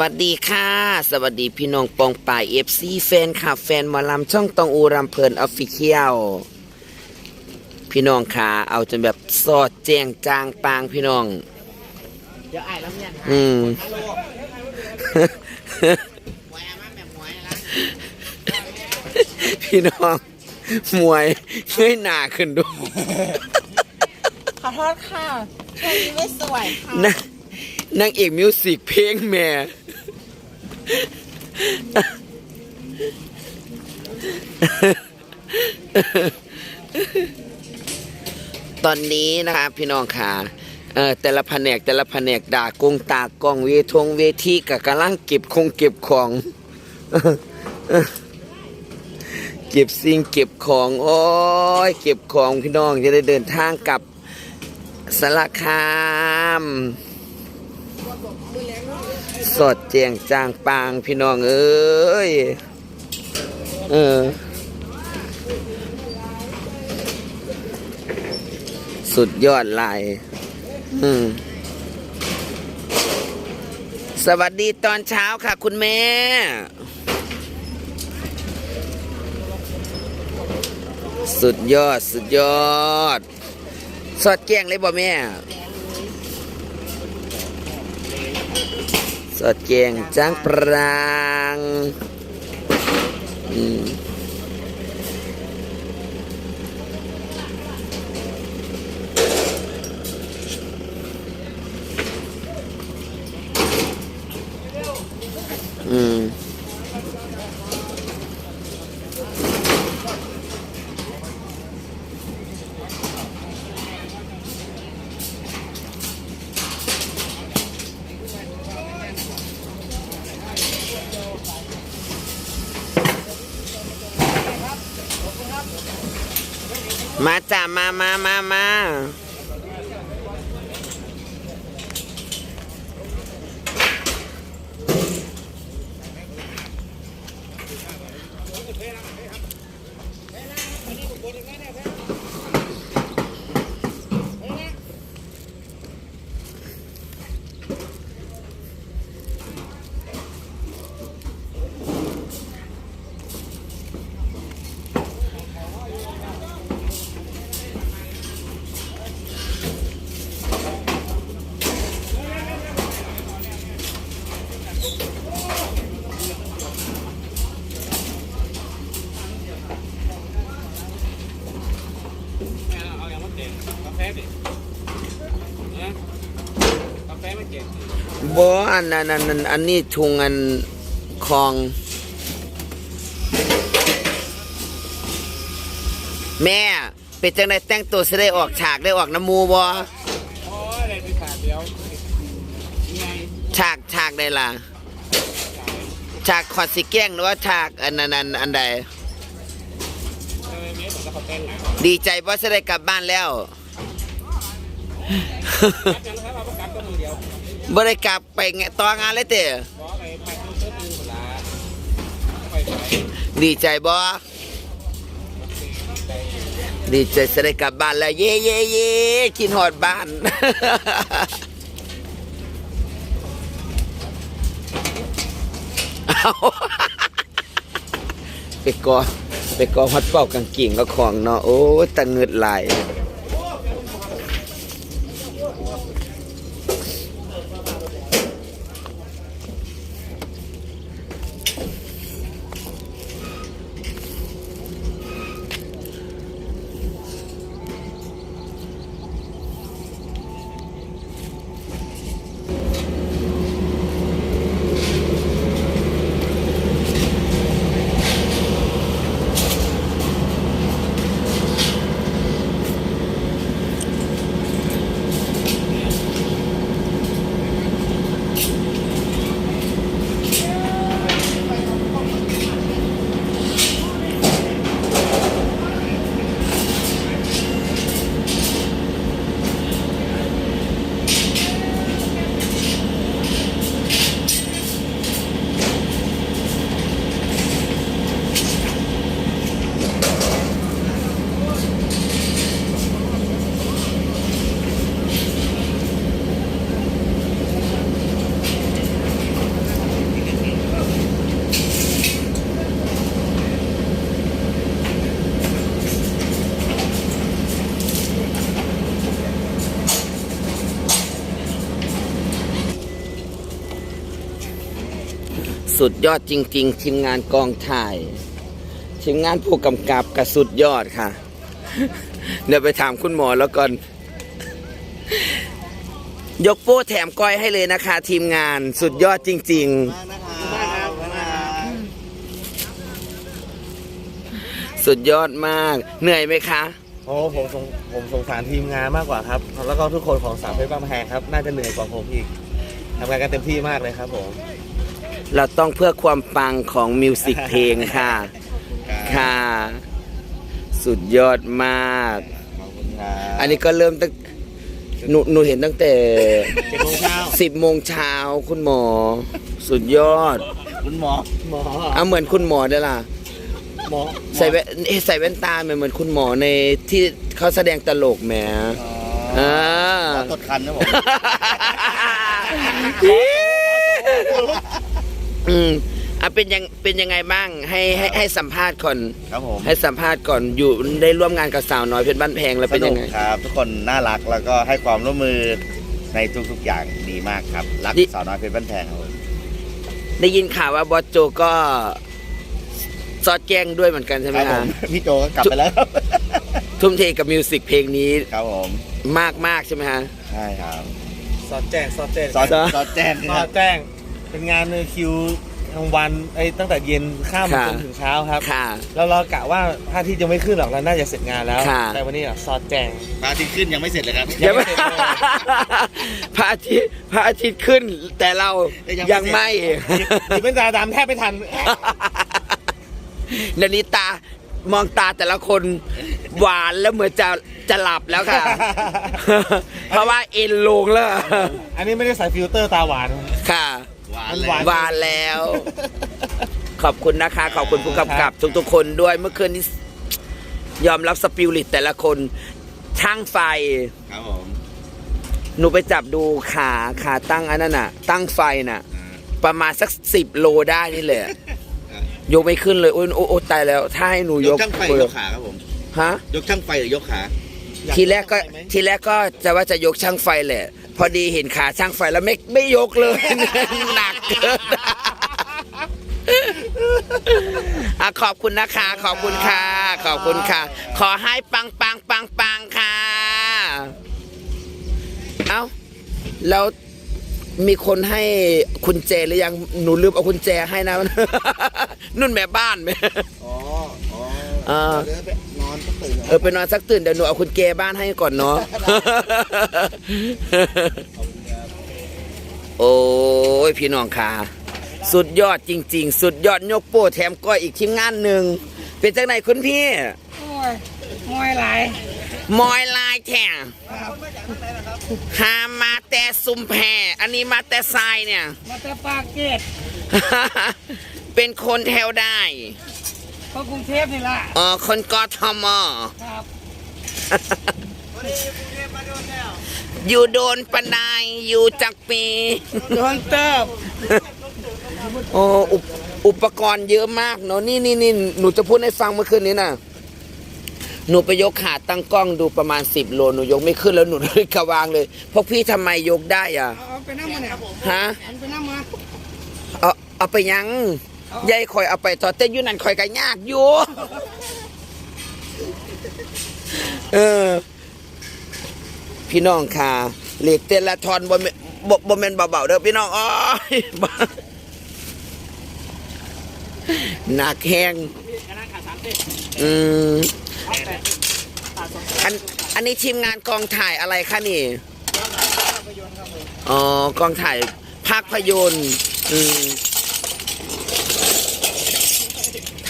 วัสดีค่ะ สวัสดีพี่น้องปองป่ายเอฟซีแฟนค่ะ แฟนหมอลำช่องตองอูรำเพลินออฟฟิเชียลพี่น้องค่ะ เอาจนแบบสอดแจงจางปางพี่น้อง เดี๋ยวไอ้แล้วเนี่ยอืมฮัลโหลหวยอามาแบบหวยละพี่น้อง มวยเงยหน้าขึ้นดู ขอโทษค่ะช่วงนี้ไม่สวยค่ะนางนางเอกมิวสิกเพลงแม่ ตอนนี้นะคะพี่น้องค่ะเออแต่ละแผนกแต่ละแผนกด่ากงตากล้องเวทงเวทีกับกำลังเก็บคงเก็บของเก็บสิ่งเก็บของโอ้ยเก็บของพี่น้องจะได้เดินทางกลับสารคาม สดแจงจางปางพี่น้องเอ้ย เออ สุดยอดลายอืมสวัสดีตอนเช้าค่ะคุณแม่ สุดยอด สุดยอด สดแจ้งเลยบ่แม่ สดแจงจ้างปราง อืม มาจ้ามา อันนั้นอันนั้นอันนี้ทุงอันคลอง แม่เป็นจังไดแต่งตัวสิได้ออกฉากได้ออกน้ำมูบอโอ้ยอะไรไปขาดเดียวไงฉากฉากใดล่ะฉากขอดสิแก้งหรือว่าฉากอันนั้นอันอันใดดีใจว่าจะได้กลับบ้านแล้ว บระกันตัวมือเดียวบ่ได้กลับไปไงต่องานเลยเต๋อดีใจบ่ดีใจจะได้กลับบ้านแล้ว เย่เย่เย่กินหอดบ้านเอาไปกอไปกอฮอดเป้ากางกิ่งก็ของเนาะโอ้ยตะเงิดไหลาย สุดยอดจริง ๆ ทีมงานกองถ่าย ทีมงานผู้กำกับกับสุดยอดค่ะ เดี๋ยวไปถามคุณหมอแล้วก่อน ยกโป้แถมก้อยให้เลยนะคะ ทีมงานสุดยอดจริง ๆ สุดยอดมาก เหนื่อยไหมคะ โอ้ผมสงผมสงสารทีมงานมากกว่าครับ แล้วก็ทุกคนของสามเพชรบ้างแพงครับ น่าจะเหนื่อยกว่าผมอีกทำงานกันเต็มที่มากเลยครับผม เราต้องเพื่อความปังของมิวสิกเพลงค่ะ ค่ะ สุดยอดมาก ขอบคุณครับอันนี้ก็เริ่มตั้งหนูหนูเห็นตั้งแต่เจ็ดโมงเช้าสิบโมงเช้าคุณหมอ สุดยอด คุณหมอหมอเอาเหมือนคุณหมอได้อล่ะ หมอใส่แว่นเอ๊ะใส่แว่นตาเหมือนเหมือนคุณหมอในที่เขาแสดงตลกแหมอ๋ออ่าหมอตดคันนะผม อืมอะเป็นยังเป็นยังไงบ้างให้ให้ให้สัมภาษณ์ก่อนครับผมให้สัมภาษณ์ก่อนอยู่ได้ร่วมงานกับสาวน้อยเพชรบ้านแพงแล้วสเป็นนุยักงไง ครับ ทุกคนน่ารักแล้วก็ให้ความร่วมมือในทุกๆอย่างดีมากครับ รักดิ สาวน้อยเพชรบ้านแพงครับผมได้ยินข่าวว่าบอสโจก็ซอดแจ้งด้วยเหมือนกันใช่ไหมครับผคะมพี่โจก็กลับไปแล้วครับทุ่มเทกับมิวสิกเพลงนี้ครับผมมากมากๆใช่ไหมฮะ ใช่ครับ สอดแจ้งสอดแจ้งซอสซอสซอสแจ้งสคอรับดแจ้ง เป็นงานในคิวกลางวันไอ้ตั้งแต่เย็นข้ามค่ะจนถึงเช้าครับค่ะ แล้วเรากะว่าถ้าที่จะไม่ขึ้นหรอกเราน่าจะเสร็จงานแล้ว ค่ะ แต่วันนี้อะสอดแจ้งพระอาทิตย์ขึ้นยังไม่เสร็จเลยครับ ยังไม่เสร็จเลยพระอาทิตย์พระอาทิตย์ขึ้น แต่เรายัยังงไม่ไม่ หยิบเป็นตาดำแทบไม่ทัน นานิตามองตาแต่ละคนหวานแล้วเหมือนจะจะหลับแล้วค่ะ เพราะว่าเอ็นลงแล้ว อันนี้ไม่ได้ใส่ฟิลเตอร์ตาหวาน ค่ะหวาน มันเลยหวานหวานแล้ว ขอบคุณนะคะ ขอบคุณผู้กำกับ ทุกๆคนด้วยเมื่อคืนนี้ ยอมรับสปิริตแต่ละคนช่างไฟ ครับผมหนูไปจับดูขาขาตั้งอันนั้นน่ะ ตั้งไฟน่ะ ประมาณสักสิบโลได้นี่แหละยกไม่ขึ้นเลยโอ้ยโอ้โอ้ตายแล้ว ถ้าให้หนูยยกกช่างไฟหรือยกขาครับผมฮะยกช่างไฟหรือยกขาทีแรกก็ทีแรกก็จะว่าจะยกช่างไฟแหละ พอดีเห็นขาช่างไฟแล้วไม่ไม่ยกเลย หนักเกินอะขอบคุณนะคะ ขอบคุณค่ะ ขอบคุณค่ะ ขอให้ปังปังปังปังค่ะ เอ้าแล้วมีคนให้คุณแจหรือยังหนูลืมเอาคุณแจให้นะ นุ่นแม่บ้านไหมอ๋ออ๋อเออเดี๋ยวไปนอนก็ตื่นเออไปนอนสักตื่นเดี๋ยวหนูเอาคุณแกบ้านให้ก่อนเนาะ โอ้ยพี่น้องค่ะ สุดยอดจริง ๆ สุดยอดยกโป้แถมก้อยอีกทีมงานหนึ่ง เป็นจังไหนคุณพี่ โอ้ยมวยไหลายมอยลายแท่งหามาแต่ซุมแพอันนี้มาแต่ทรายเนี่ย มาแต่ปากเกตเป็นคนแถวได้ เพราะกรุงเทพนี่ล่ะอ๋อคนกทมครับอยู่โดนปนายอยู่จักปีโดนเติบโอ้อุปอุปกรณ์เยอะมากเนาะนี่นี่นี่หนูจะพูดให้ฟังเมื่อคืนนี้นะหนูไปยกขาตั้งกล้องดูประมาณสิบโลหนูยกไม่ขึ้นแล้วหนูเลยกระวางเลยพวกพี่ทำไมยกได้อะเอาเอาไปน้ำมาเนี่ยฮะอันไปน้ำมาเอาเอาไปยัง ยายคอยเอาไปต่อเต้นอยูนั่นคอยกันยากอยู่ เออ พี่น้องค่ะเหล็กเตนละทอนบ่แม่นบ่บ่แม่นเบาๆเด้อพี่น้องอ้อบหนักแห้งอืมอันอันนี้ทีมงานกองถ่ายอะไรคะนี่ อ๋อกองถ่ายภาพยนตร์ อืม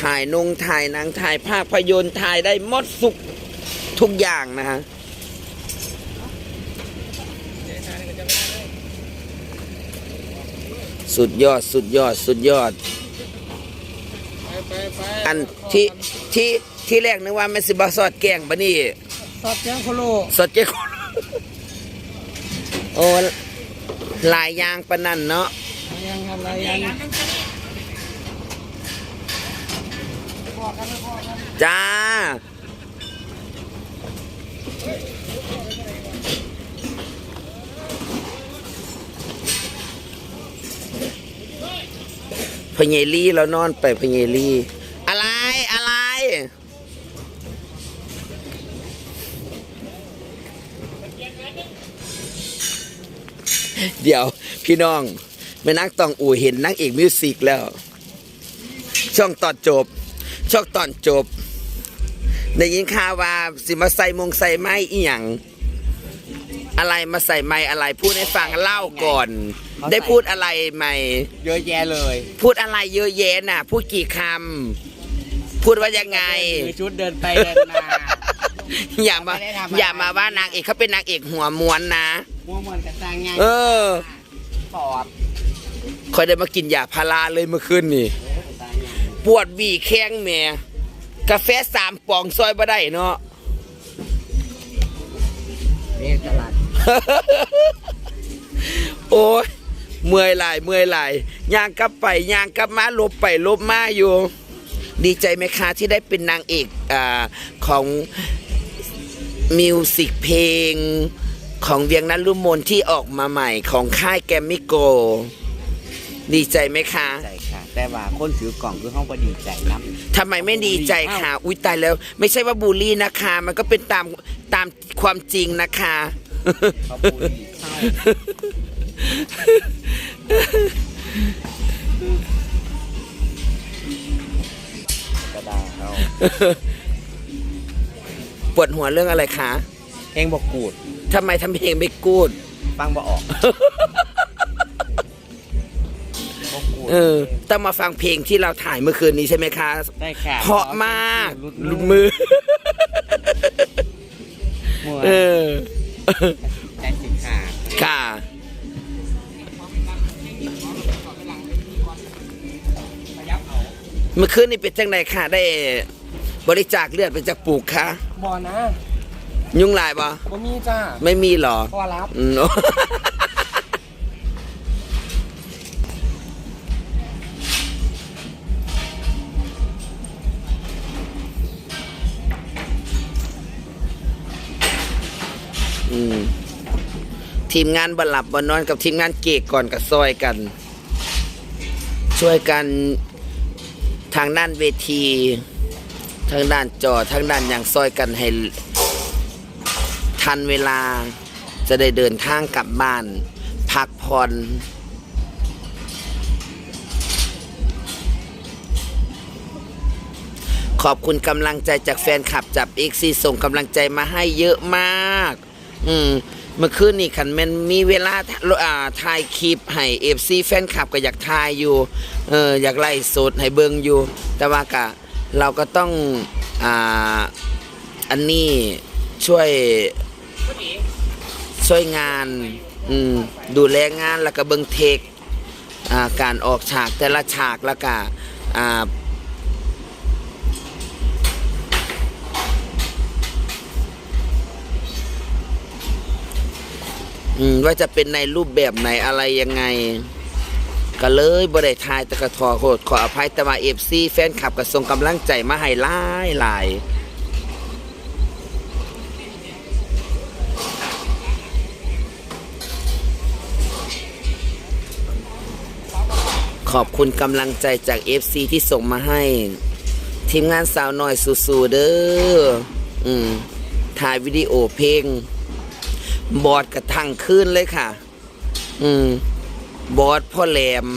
ถ่ายนงถ่ายหนังถ่ายภาพยนตร์ถ่ายได้หมดสุกทุกอย่างนะฮะสุดยอดสุดยอดสุดยอด อันที่ที่ที่แรกนึกว่าแม่นสิบาซอดแกงบะนี่สอดแจ้งโคโลสดเจ๊คนโอ้หลายอย่างปะนั่นเนาะยังทำอะไรยัง จ้า พญลี่แล้วนอนไปพญลี่ อะไรอะไร เดี๋ยวพี่น้องแม่นักต้องอูเห็นนักเอกมิวสิกแล้ว ช่องตอนจบ ช่องตอนจบได้ยินข่าวว่าสิมาใส่มงใส่ไม้อีหยังอะไรมาใส่ไม้อะไรพูดให้ฟังเล่าก่อน ได้พูดอะไรไหมเยอะแยะเลยพูดอะไรเยอะแยะน่ะ พูดกี่คำพูดว่ายังไง คือชุดเดินไปเดินมาอย่ามาไม่ได้ทำอะไรอย่ามาว่านางเอกเขาเป็นนางเอกหัวม้วนนะ มัวมวนกันสร้างไงเออ ปอบ คอยได้มากินยาพาราเลยเมื่อคืนนี่สร้างไง ปวดหวีแข้งแหม่กาแฟสามปองซอยบ่ได้เนาะเรียกตลาด โอ้ยเมื่อยหลายเมื่อยหลายย่างกลับไปย่างกลับมาลบไปลบมาอยู่ ดีใจไหมคะที่ได้เป็นนางเอกอ่าของมิวสิกเพลงของเวียงนันลุมนที่ออกมาใหม่ของค่ายแกรมมิโก ดีใจไหมคะใจค่ะ แต่ว่าคนถือกล่องคือห้องก็ดีใจน้ทำไมไม่ดีใจคะอุ้ยตายแล้ว ไม่ใช่ว่าบูลลี่นะคะ มันก็เป็นตามตามความจริงนะคะำเขาปูดีเข้ากระดาษเขาปวดหัวเรื่องอะไรคะเพลงบอกกูดทำไมทำเพลงไม่กูด ฟังบ่ออก เออต้องมาฟังเพลงที่เราถ่ายเมื่อคืนนี้ใช่ไหมคะได้ค่ะเพราะมากลุดลุดมือมือ เออใจสิขาดค่ะเมื่อคืนนี้เป็นจังไดค่ะ ได้บริจาคเลือดเป็นจากปลูกค่ะบอนะ ยุ่งลายปะบ่มีจ้า ไม่มีหรอพอรับอืม ทีมงานบหลับบนนอนกับทีมงานเกกก่อนกับซอยกัน ช่วยกันทางด้านเวที ทางด้านจอทางด้านอย่างซอยกันให้ทันเวลาจะได้เดินทางกลับบ้าน พักผ่อนขอบคุณกำลังใจจากแฟนคลับจับเอ็กซีส่งกำลังใจมาให้เยอะมาก อืม เมื่อคืนนี่ขันแมันมีเวลาอ่าถ่ายคลิปให้เอฟซีแฟนคลับก็อยากถ่ายอยู่เอออยากไล่สดให้เบิงอยู่ แต่ว่ากะเราก็ต้องอ่าอันนี้ช่วยช่วยงานอืมดูแลงานแล้วก็เบิงเทคอ่าการออกฉากแต่ละฉากแล้วก็อ่า อืมว่าจะเป็นในรูปแบบไหนอะไรยังไง ก็เลยบ่ได้ทายต่กะทอโหดขออภัยแต่มาเอฟซีแฟนคลับก็ส่งกำลังใจมาให้หลายหลายขอบคุณกำลังใจจาก FC ที่ส่งมาให้ ทีมงานสาวน้อยสู้ๆเด้อ อืมถ่ายวิดีโอเพลง บอดกระทั่งขึ้นเลยค่ะ อืม บอดพ่อแหลม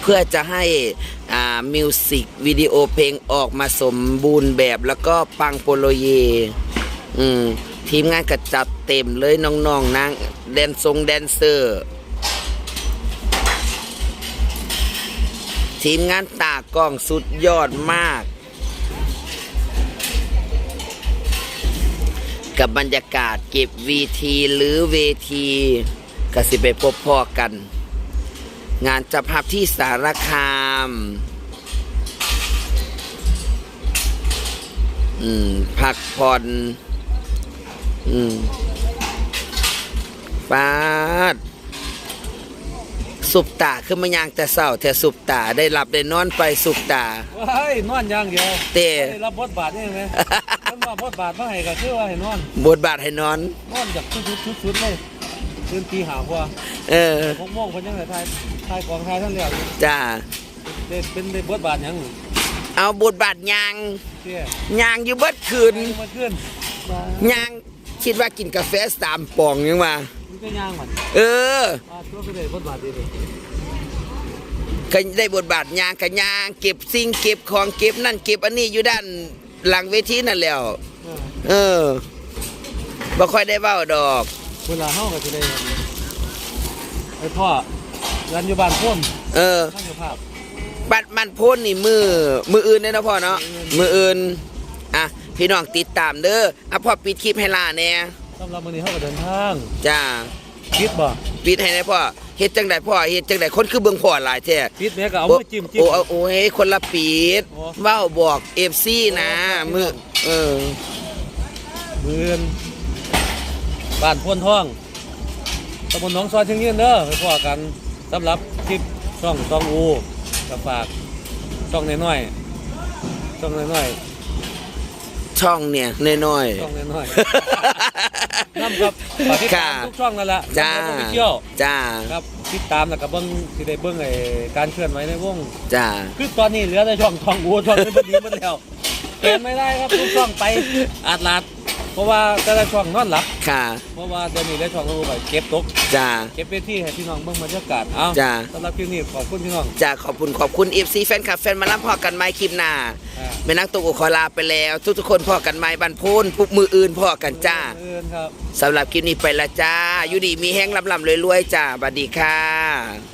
เพื่อจะให้อ่ามิวสิกวิดีโอเพลงออกมาสมบูรณ์แบบแล้วก็ปังโปโลเย อืม ทีมงานก็จัดเต็มเลยน้องๆนนางแดนทรงแดนเซอร์ทีมงานตากล้องสุดยอดมาก กับบรรยากาศเก็บวีทีหรือเวทีก็สิไปพบพ่อกัน งานจับภาพที่สารคามอืมพักผ่อนอืมปาดสุบตาขึ้นมายางแต่เศร้าแต่สุบตาได้หลับได้นอนไปสุบตาเฮ้ยนอนอย่างเดียวเต้ได้รับบทบาทนี่ไหมมั นมาบทบาทมาให้ก็คือว่าให้นอนบทบาทให้นอน นอนจากชุดชุดชุดชุดเลยพื้นที่หาว่าเออพวกม่วงเพิ่นยังไงทายทายกองทายท่านแล้วอยู่จ้าได้เป็นได้บทบาทหยังเอาบทบาทยางเที่ยยางอยู่เบิดคืนมาขึ้นยางคิดว่ากินกาแฟสามปองยังว่ามันก็ย่างมันเอออ่าตัวก็ได้บทบาทดีเลยก็ได้บทบาทยางกับยาง เก็บสิ่งเก็บของเก็บนั่นเก็บอันนี้อยู่ด้าน หลังเวทีนั่นแหล้วเออเออบ่ค่อยได้เว้าดอกเวลาเฮาก็สิได้ไอ้พ่อรันอยู่บ้านพ่นเออนั่งอยู่ภาพบัตรมันพ้นนี่มือมืออื่นเด้อเนาะพ่อเนาะมืออื่นอะพี่น้องติดตามเด้ออะพ่อปิดคลิปให้ล่าแน่สำหรับมื้อนี้เฮาก็เดินทางจ้าคิดบ่ปิดให้แน่พ่อ เฮ็ดจังไดพ่อเฮ็ดจังไดคนคือเบิ่งพ่อหลายแท้คิดแม่ก็เอาโอ้มาจิ้มจิ้มโอ้เอาโอ้ยคนละปีดโอ้เว้าบอกเอฟซีนะโอ้มือเออมือนบ้านพ่นท่องตำบลหนองซอยเชียงยืนเด้อไปพ่อกันสำหรับคลิปช่องตองอูกับฝากช่องน้อยๆช่องน้อย ช่องเนี่ยน้อยๆช่องน้อยๆๆน้ำครับฝากติดตามค่ะทุกช่องนั่นแหละจ้าไปเที่ยวจ้าครับติดตามแล้วก็เบิ้งสิได้เบิ้งไอ้การเคลื่อนไหวในวงจ้าคือตอนนี้เหลือแต่ช่องทองอูช่องนี้พอดีหมดแล้วเปลี่ยนไม่ได้ครับทุกช่องไปอาดลาด เพราะว่าแต่ละช่องนอนหลับค่ะ เพราะว่าเดี๋ยวนี้ได้ช่องทองอูไปเก็บตกจ้า เก็บเวทีให้พี่น้องเบิ่งบรรยากาศเอาจ้าสำหรับคลิปนี้ขอบคุณพี่น้อง จ้าขอบคุณขอบคุณเอฟซีแฟนคลับแฟนมาล่ำพอกันไหมคลิปหน้าอ่า แม่นักตกอกขอลาไปแล้ว ทุกๆคนพอกันไหมบันพูนปุ๊บมืออื่นพอกันจ้าเอิ้นครับ สำหรับคลิปนี้ไปละจ้าอยู่ดีมีแห้งลำลำๆรวยๆจ้าบัดดีค่ะ